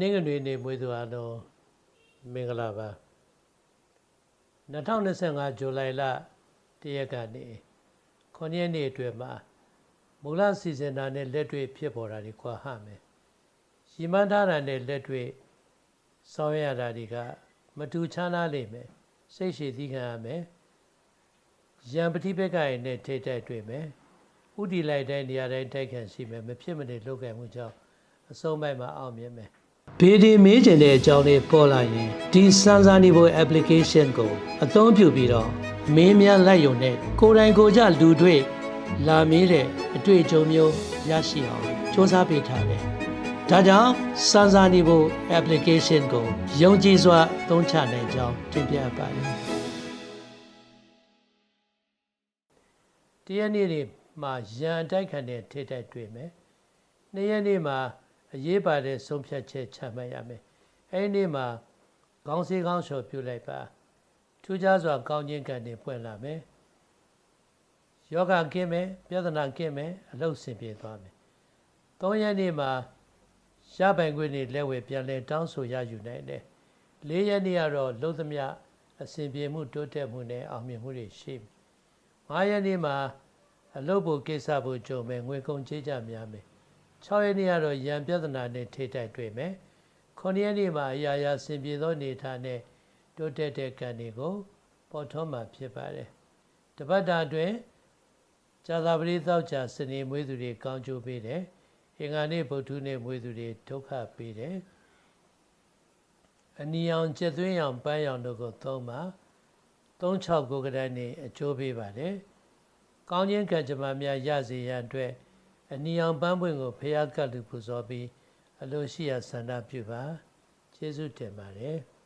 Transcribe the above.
နင်္ဂနွေနေ့မွေးသူအားလုံးမင်္ဂလာပါ2025ဇူလိုင်လတရက်ကနေ9ရက်နေ့အတွင်းမှာမူလစီစဉ်တာနဲ့လက်တွေ့ဖြစ်ပေါ်တာတွေကွာဟမယ်ရီမန်းထားတာနဲ့လက်တွေ့ဆောင်ရွက်ရတာတွေကမတူခြားနားလိမ့်မယ်စိတ်ရှည်သီးခံရမယ်ရံပတိဘက်ကရင်နဲ့ထိတ်တိုက်တွေ့မယ်ဥတီလိုက်တိုင်းနေရာတိုင်းတိုက်ခံရှိမယ်မဖြစ်မနေလုပ်ခဲ့မှုကြောင့်အဆုံးပိုင်းမှာအောင်မြင်မယ် ဘေဒီမေးကျင်တဲ့အကြောင်းလေးပေါ်လာရင်ဒီစန်စာနေဖို့ application ကိုအသုံးပြုပြီးတော့မင်းများလိုက်ရုံနဲ့ကိုယ်တိုင်ကိုယ်ကြလူတွေ့လာမေးတဲ့အတွေ့အကြုံမျိုးရရှိအောင်စူးစမ်းပေးထားတယ်။ဒါကြောင့်စန်စာနေဖို့ application ကိုယုံကြည်စွာသုံးချနိုင်ကြောင်းတင်ပြပါတယ်။တရက်နေ့တွေမှာရန်အတိုက်ခံတဲ့ထိတိုက်တွေ့မယ်။နှစ်ရက်နေ့မှာ အရေးပါတဲ့ဆုံးဖြတ်ချက်ချမှတ်ရမယ်။အဲဒီနေ့မှာခေါင်းစည်းခေါင်းလျှော်ပြုလိုက်ပါထူးခြားစွာကောင်းခြင်းကံတွေပွင့်လာမယ်။ယောဂကင်းမယ်ပြဿနာကင်းမယ်အလုတ်ဆင်ပြေသွားမယ်။သုံးရက်နေ့မှာရပိုင်ခွင့်တွေလက်ဝဲပြန်လဲတောင်းဆိုရယူနိုင်တယ်။လေးရက်နေ့ကတော့လုံးသမျှအဆင်ပြေမှုတိုးတက်မှုနဲ့အောင်မြင်မှုတွေရှိမယ်။ငါးရက်နေ့မှာအလုပ်ဖို့ကိစ္စဖို့ကြုံမယ်ငွေကုန်ကြေးကြများမယ်။ 6ရက်နေ့ကတော့ရန်ပြဿနာနဲ့ထိတိုက်တွေ့မယ်။9ရက်နေ့မှာအရာရာဆင်ပြေသောအနေထားနဲ့တိုးတက်တဲ့ကံတွေကိုပေါ်ထွန်းမှာဖြစ်ပါတယ်။တပတ်တာအတွင်းဇာတာပရိသောက်ကြစနေမွေးသူတွေကောင်းကျိုးပေးတယ်။အင်္ဂါနေ့ဗုဒ္ဓနေ့မွေးသူတွေဒုက္ခပေးတယ်။အနီရောင်ကျက်သွင်းရောင်ပန်းရောင်တို့ကိုသုံးပါ36ကိုကတည်းကနေအကျိုးပေးပါတယ်။ကောင်းခြင်းကံကြမ္မာများရစေရန်အတွက် အနီအောင်ပန်းပွင့်ကိုဖျားကတ်လူပူဇော်ပြီးအလိုရှိရာဆန္ဒပြုပါကျေးဇူးတင်ပါတယ်။